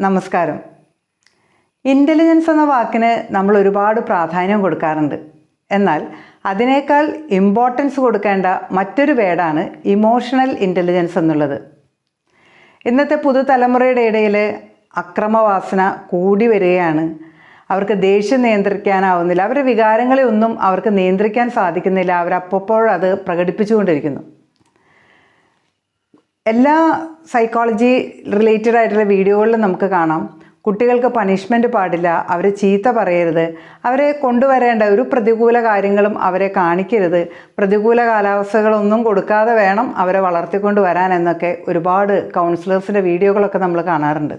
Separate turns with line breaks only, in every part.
നമസ്കാരം. ഇന്റലിജൻസ് എന്ന വാക്കിന് നമ്മൾ ഒരുപാട് പ്രാധാന്യം കൊടുക്കാറുണ്ട്. എന്നാൽ അതിനേക്കാൾ ഇമ്പോർട്ടൻസ് കൊടുക്കേണ്ട മറ്റൊരു വേർഡാണ് ഇമോഷണൽ ഇന്റലിജൻസ് എന്നുള്ളത്. ഇന്നത്തെ പുതുതലമുറയുടെ ഇടയിൽ അക്രമവാസന കൂടി വരികയാണ്. അവർക്ക് ദേഷ്യം നിയന്ത്രിക്കാനാവുന്നില്ല. അവരുടെ വികാരങ്ങളെ ഒന്നും അവർക്ക് നിയന്ത്രിക്കാൻ സാധിക്കുന്നില്ല. അവരപ്പോഴത് പ്രകടിപ്പിച്ചുകൊണ്ടിരിക്കുന്നു. എല്ലാ സൈക്കോളജി റിലേറ്റഡ് ആയിട്ടുള്ള വീഡിയോകളിലും നമുക്ക് കാണാം. കുട്ടികൾക്ക് പണിഷ്മെന്റ് പാടില്ല. അവരെ ചീത്ത പറയരുത്. അവരെ കൊണ്ടുവരേണ്ട ഒരു പ്രതികൂല കാര്യങ്ങളും അവരെ കാണിക്കരുത്. പ്രതികൂല കാലാവസ്ഥകളൊന്നും കൊടുക്കാതെ വേണം അവരെ വളർത്തിക്കൊണ്ട് വരാൻ എന്നൊക്കെ ഒരുപാട് കൗൺസിലേഴ്സിന്റെ വീഡിയോകളൊക്കെ നമ്മൾ കാണാറുണ്ട്.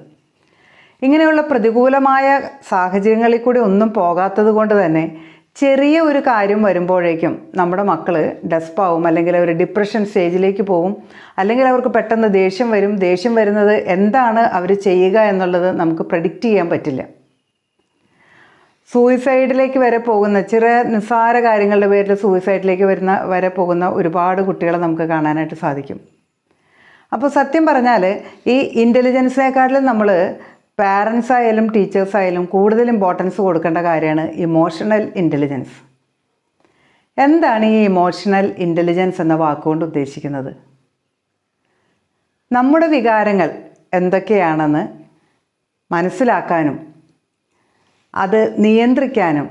ഇങ്ങനെയുള്ള പ്രതികൂലമായ സാഹചര്യങ്ങളിൽ കൂടി ഒന്നും പോകാത്തത് കൊണ്ട് തന്നെ ചെറിയ ഒരു കാര്യം വരുമ്പോഴേക്കും നമ്മുടെ മക്കൾ ഡെസ്പാവും അല്ലെങ്കിൽ അവർ ഡിപ്രഷൻ സ്റ്റേജിലേക്ക് പോവും അല്ലെങ്കിൽ അവർക്ക് പെട്ടെന്ന് ദേഷ്യം വരും. ദേഷ്യം വരുന്നത് എന്താണ് അവർ ചെയ്യുക എന്നുള്ളത് നമുക്ക് പ്രഡിക്റ്റ് ചെയ്യാൻ പറ്റില്ല. സൂയിസൈഡിലേക്ക് വരെ പോകുന്ന ചെറിയ നിസ്സാര കാര്യങ്ങളുടെ പേരിൽ സൂയിസൈഡിലേക്ക് വരുന്ന വരെ പോകുന്ന ഒരുപാട് കുട്ടികളെ നമുക്ക് കാണാനായിട്ട് സാധിക്കും. അപ്പോൾ സത്യം പറഞ്ഞാൽ ഈ ഇന്റലിജൻസിനെക്കാട്ടിലും നമ്മൾ പാരൻസ് ആയാലും ടീച്ചേഴ്സ് ആയാലും കൂടുതൽ ഇമ്പോർട്ടൻസ് കൊടുക്കേണ്ട കാര്യമാണ് ഇമോഷണൽ ഇന്റലിജൻസ് എന്താണ് ഈ ഇമോഷണൽ ഇന്റലിജൻസ് എന്ന വാക്കുകൊണ്ട് ഉദ്ദേശിക്കുന്നത്? നമ്മുടെ വികാരങ്ങൾ എന്തൊക്കെയാണെന്ന് മനസ്സിലാക്കാനും അത് നിയന്ത്രിക്കാനും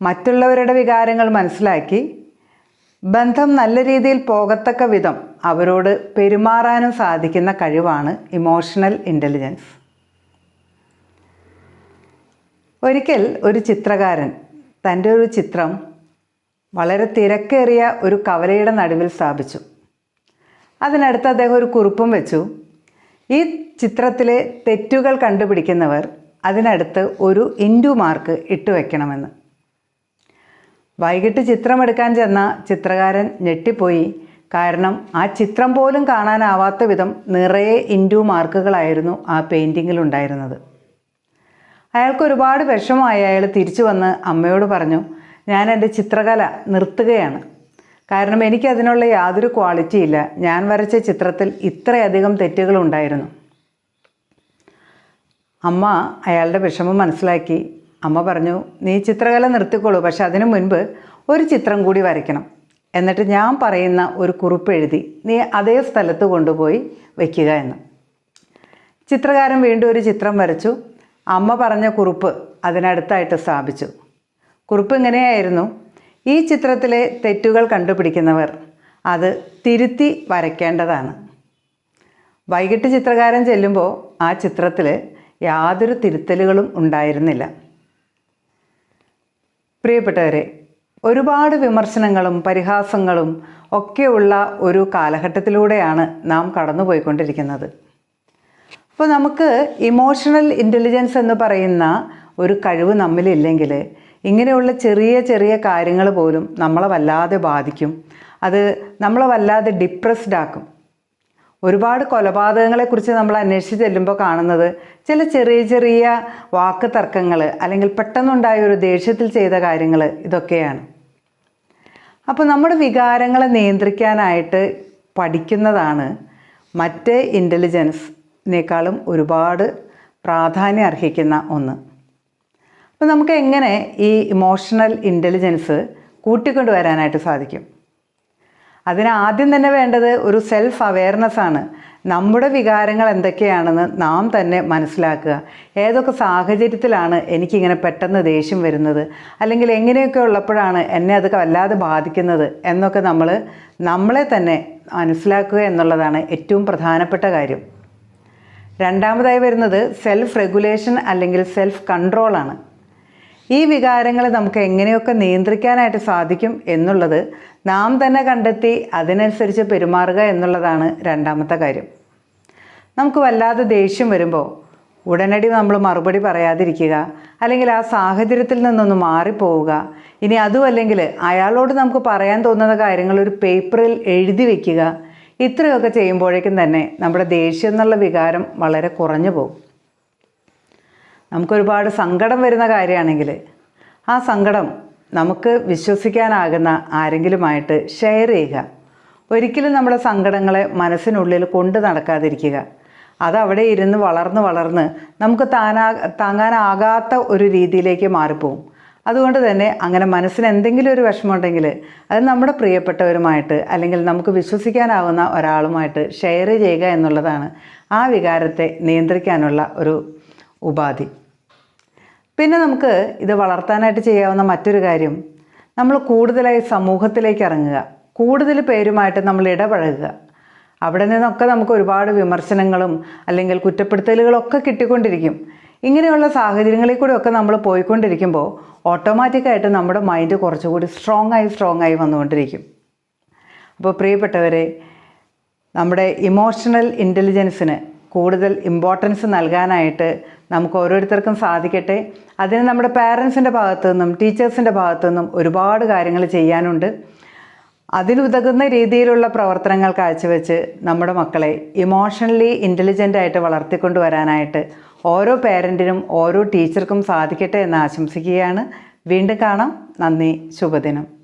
മറ്റുള്ളവരുടെ വികാരങ്ങൾ മനസ്സിലാക്കി ബന്ധം നല്ല രീതിയിൽ പോകത്തക്ക വിധം അവരോട് പെരുമാറാനും സാധിക്കുന്ന കഴിവാണ് ഇമോഷണൽ ഇന്റലിജൻസ് ഒരിക്കൽ ഒരു ചിത്രകാരൻ തന്റെ ഒരു ചിത്രം വളരെ തിരക്കേറിയ ഒരു കവലയുടെ നടുവിൽ സ്ഥാപിച്ചു. അതിനടുത്ത് അദ്ദേഹം ഒരു കുറിപ്പും വെച്ചു. ഈ ചിത്രത്തിലെ തെറ്റുകൾ കണ്ടുപിടിക്കുന്നവർ അതിനടുത്ത് ഒരു ഇൻഡു മാർക്ക് ഇട്ട് വയ്ക്കണമെന്ന് വൈകിട്ട് ചിത്രമെടുക്കാൻ ചെന്ന ചിത്രകാരൻ ഞെട്ടിപ്പോയി. കാരണം ആ ചിത്രം പോലും കാണാനാവാത്ത വിധം നിറയെ ഇൻഡു മാർക്കുകളായിരുന്നു ആ പെയിന്റിങ്ങിൽ ഉണ്ടായിരുന്നത് അയാൾക്ക് ഒരുപാട് വിഷമമായി അയാൾ തിരിച്ചു വന്ന് അമ്മയോട് പറഞ്ഞു ഞാൻ എന്റെ ചിത്രകല നിർത്തുകയാണ്. കാരണം എനിക്കതിനുള്ള യാതൊരു ക്വാളിറ്റി ഇല്ല. ഞാൻ വരച്ച ചിത്രത്തിൽ ഇത്രയധികം തെറ്റുകളുണ്ടായിരുന്നു. അമ്മ അയാളുടെ വിഷമം മനസ്സിലാക്കി. അമ്മ പറഞ്ഞു നീ ചിത്രകല നിർത്തിക്കോളൂ പക്ഷെ അതിനു മുൻപ് ഒരു ചിത്രം കൂടി വരയ്ക്കണം. എന്നിട്ട് ഞാൻ പറയുന്ന ഒരു കുറിപ്പ് എഴുതി നീ അതേ സ്ഥലത്ത് കൊണ്ടുപോയി വയ്ക്കുക എന്ന്. ചിത്രകാരൻ വീണ്ടും ഒരു ചിത്രം വരച്ചു. അമ്മ പറഞ്ഞ കുറിപ്പ് അതിനടുത്തായിട്ട് സ്ഥാപിച്ചു. കുറിപ്പ് ഇങ്ങനെയായിരുന്നു ഈ ചിത്രത്തിലെ തെറ്റുകൾ കണ്ടുപിടിക്കുന്നവർ അത് തിരുത്തി വരയ്ക്കേണ്ടതാണ്. വൈകിട്ട് ചിത്രകാരൻ ചെല്ലുമ്പോൾ ആ ചിത്രത്തിൽ യാതൊരു തിരുത്തലുകളും ഉണ്ടായിരുന്നില്ല. പ്രിയപ്പെട്ടവരെ ഒരുപാട് വിമർശനങ്ങളും പരിഹാസങ്ങളും ഒക്കെയുള്ള ഒരു കാലഘട്ടത്തിലൂടെയാണ് നാം കടന്നുപോയിക്കൊണ്ടിരിക്കുന്നത്. അപ്പോൾ നമുക്ക് ഇമോഷണൽ ഇന്റലിജൻസ് എന്ന് പറയുന്ന ഒരു കഴിവ് നമ്മളില്ലെങ്കിൽ ഇങ്ങനെയുള്ള ചെറിയ ചെറിയ കാര്യങ്ങൾ പോലും നമ്മളെ വല്ലാതെ ബാധിക്കും. അത് നമ്മളെ വല്ലാതെ ഡിപ്രസ്ഡ് ആക്കും. ഒരുപാട് കൊലപാതകങ്ങളെക്കുറിച്ച് നമ്മൾ അന്വേഷിച്ച് ചെല്ലുമ്പോൾ കാണുന്നത് ചില ചെറിയ ചെറിയ വാക്ക് തർക്കങ്ങൾ അല്ലെങ്കിൽ പെട്ടെന്നുണ്ടായ ഒരു ദേഷ്യത്തിൽ ചെയ്ത കാര്യങ്ങൾ ഇതൊക്കെയാണ്. അപ്പോൾ നമ്മുടെ വികാരങ്ങളെ നിയന്ത്രിക്കാനായിട്ട് പഠിക്കുന്നതാണ് മറ്റ് ഇന്റലിജൻസിനേക്കാളും ഒരുപാട് പ്രാധാന്യം അർഹിക്കുന്ന ഒന്ന്. അപ്പോൾ നമുക്ക് എങ്ങനെ ഈ ഇമോഷണൽ ഇന്റലിജൻസ് കൂട്ടിക്കൊണ്ടുവരാനായിട്ട് സാധിക്കും? അതിന് ആദ്യം തന്നെ വേണ്ടത് ഒരു സെൽഫ് അവെയർനെസ് ആണ്. നമ്മുടെ വികാരങ്ങൾ എന്തൊക്കെയാണെന്ന് നാം തന്നെ മനസ്സിലാക്കുക. ഏതൊക്കെ സാഹചര്യത്തിലാണ് എനിക്കിങ്ങനെ പെട്ടെന്ന് ദേഷ്യം വരുന്നത്? അല്ലെങ്കിൽ എങ്ങനെയൊക്കെ ഉള്ളപ്പോഴാണ് എന്നെ അത് വല്ലാതെ ബാധിക്കുന്നത്? എന്നൊക്കെ നമ്മൾ നമ്മളെ തന്നെ മനസ്സിലാക്കുക എന്നുള്ളതാണ് ഏറ്റവും പ്രധാനപ്പെട്ട കാര്യം. രണ്ടാമതായി വരുന്നത് സെൽഫ് റെഗുലേഷൻ അല്ലെങ്കിൽ സെൽഫ് കൺട്രോളാണ് ഈ വികാരങ്ങളെ നമുക്ക് എങ്ങനെയൊക്കെ നിയന്ത്രിക്കാനായിട്ട് സാധിക്കും എന്നുള്ളത് നാം തന്നെ കണ്ടെത്തി അതിനനുസരിച്ച് പെരുമാറുക എന്നുള്ളതാണ് രണ്ടാമത്തെ കാര്യം. നമുക്ക് വല്ലാതെ ദേഷ്യം വരുമ്പോൾ ഉടനടി നമ്മൾ മറുപടി പറയാതിരിക്കുക അല്ലെങ്കിൽ ആ സാഹചര്യത്തിൽ നിന്നൊന്ന് മാറിപ്പോവുക. ഇനി അതുമല്ലെങ്കിൽ അയാളോട് നമുക്ക് പറയാൻ തോന്നുന്ന കാര്യങ്ങൾ ഒരു പേപ്പറിൽ എഴുതി വയ്ക്കുക ഇത്രയൊക്കെ ചെയ്യുമ്പോഴേക്കും തന്നെ നമ്മുടെ ദേഷ്യം എന്നുള്ള വികാരം വളരെ കുറഞ്ഞു പോകും. നമുക്കൊരുപാട് സങ്കടം വരുന്ന കാര്യമാണെങ്കിൽ ആ സങ്കടം നമുക്ക് വിശ്വസിക്കാനാകുന്ന ആരെങ്കിലുമായിട്ട് ഷെയർ ചെയ്യുക. ഒരിക്കലും നമ്മുടെ സങ്കടങ്ങളെ മനസ്സിനുള്ളിൽ കൊണ്ടു നടക്കാതിരിക്കുക. അതവിടെ ഇരുന്ന് വളർന്ന് വളർന്ന് നമുക്ക് താനാ താങ്ങാനാകാത്ത ഒരു രീതിയിലേക്ക് മാറിപ്പോവും. അതുകൊണ്ട് തന്നെ അങ്ങനെ മനസ്സിന് എന്തെങ്കിലും ഒരു വിഷമമുണ്ടെങ്കിൽ അത് നമ്മുടെ പ്രിയപ്പെട്ടവരുമായിട്ട് അല്ലെങ്കിൽ നമുക്ക് വിശ്വസിക്കാനാവുന്ന ഒരാളുമായിട്ട് ഷെയർ ചെയ്യുക എന്നുള്ളതാണ് ആ വികാരത്തെ നിയന്ത്രിക്കാനുള്ള ഒരു ഉപാധി. പിന്നെ നമുക്ക് ഇത് വളർത്താനായിട്ട് ചെയ്യാവുന്ന മറ്റൊരു കാര്യം നമ്മൾ കൂടുതലായി സമൂഹത്തിലേക്ക് ഇറങ്ങുക. കൂടുതൽ പേരുമായിട്ട് നമ്മൾ ഇടപഴകുക. അവിടെ നിന്നൊക്കെ നമുക്ക് ഒരുപാട് വിമർശനങ്ങളും അല്ലെങ്കിൽ കുറ്റപ്പെടുത്തലുകളൊക്കെ കിട്ടിക്കൊണ്ടിരിക്കും. ഇങ്ങനെയുള്ള സാഹചര്യങ്ങളിൽ കൂടെ ഒക്കെ നമ്മൾ പോയിക്കൊണ്ടിരിക്കുമ്പോൾ ഓട്ടോമാറ്റിക്കായിട്ട് നമ്മുടെ മൈൻഡ് കുറച്ചുകൂടി സ്ട്രോങ് ആയി സ്ട്രോങ് ആയി വന്നുകൊണ്ടിരിക്കും. അപ്പോൾ പ്രിയപ്പെട്ടവരെ നമ്മുടെ ഇമോഷണൽ ഇന്റലിജൻസിന് കൂടുതൽ ഇമ്പോർട്ടൻസ് നൽകാനായിട്ട് നമുക്ക് ഓരോരുത്തർക്കും സാധിക്കട്ടെ. അതിന് നമ്മുടെ പാരൻസിന്റെ ഭാഗത്തു നിന്നും ടീച്ചേഴ്സിന്റെ ഭാഗത്തു നിന്നും ഒരുപാട് കാര്യങ്ങൾ ചെയ്യാനുണ്ട്. അതിനുതകുന്ന രീതിയിലുള്ള പ്രവർത്തനങ്ങൾ കാഴ്ചവെച്ച് നമ്മുടെ മക്കളെ ഇമോഷണലി ഇന്റലിജന്റ് ആയിട്ട് വളർത്തിക്കൊണ്ട് വരാനായിട്ട് ഓരോ പേരന്റിനും ഓരോ ടീച്ചർക്കും സാധിക്കട്ടെ എന്ന് ആശംസിക്കുകയാണ്. വീണ്ടും കാണാം. നന്ദി. ശുഭദിനം.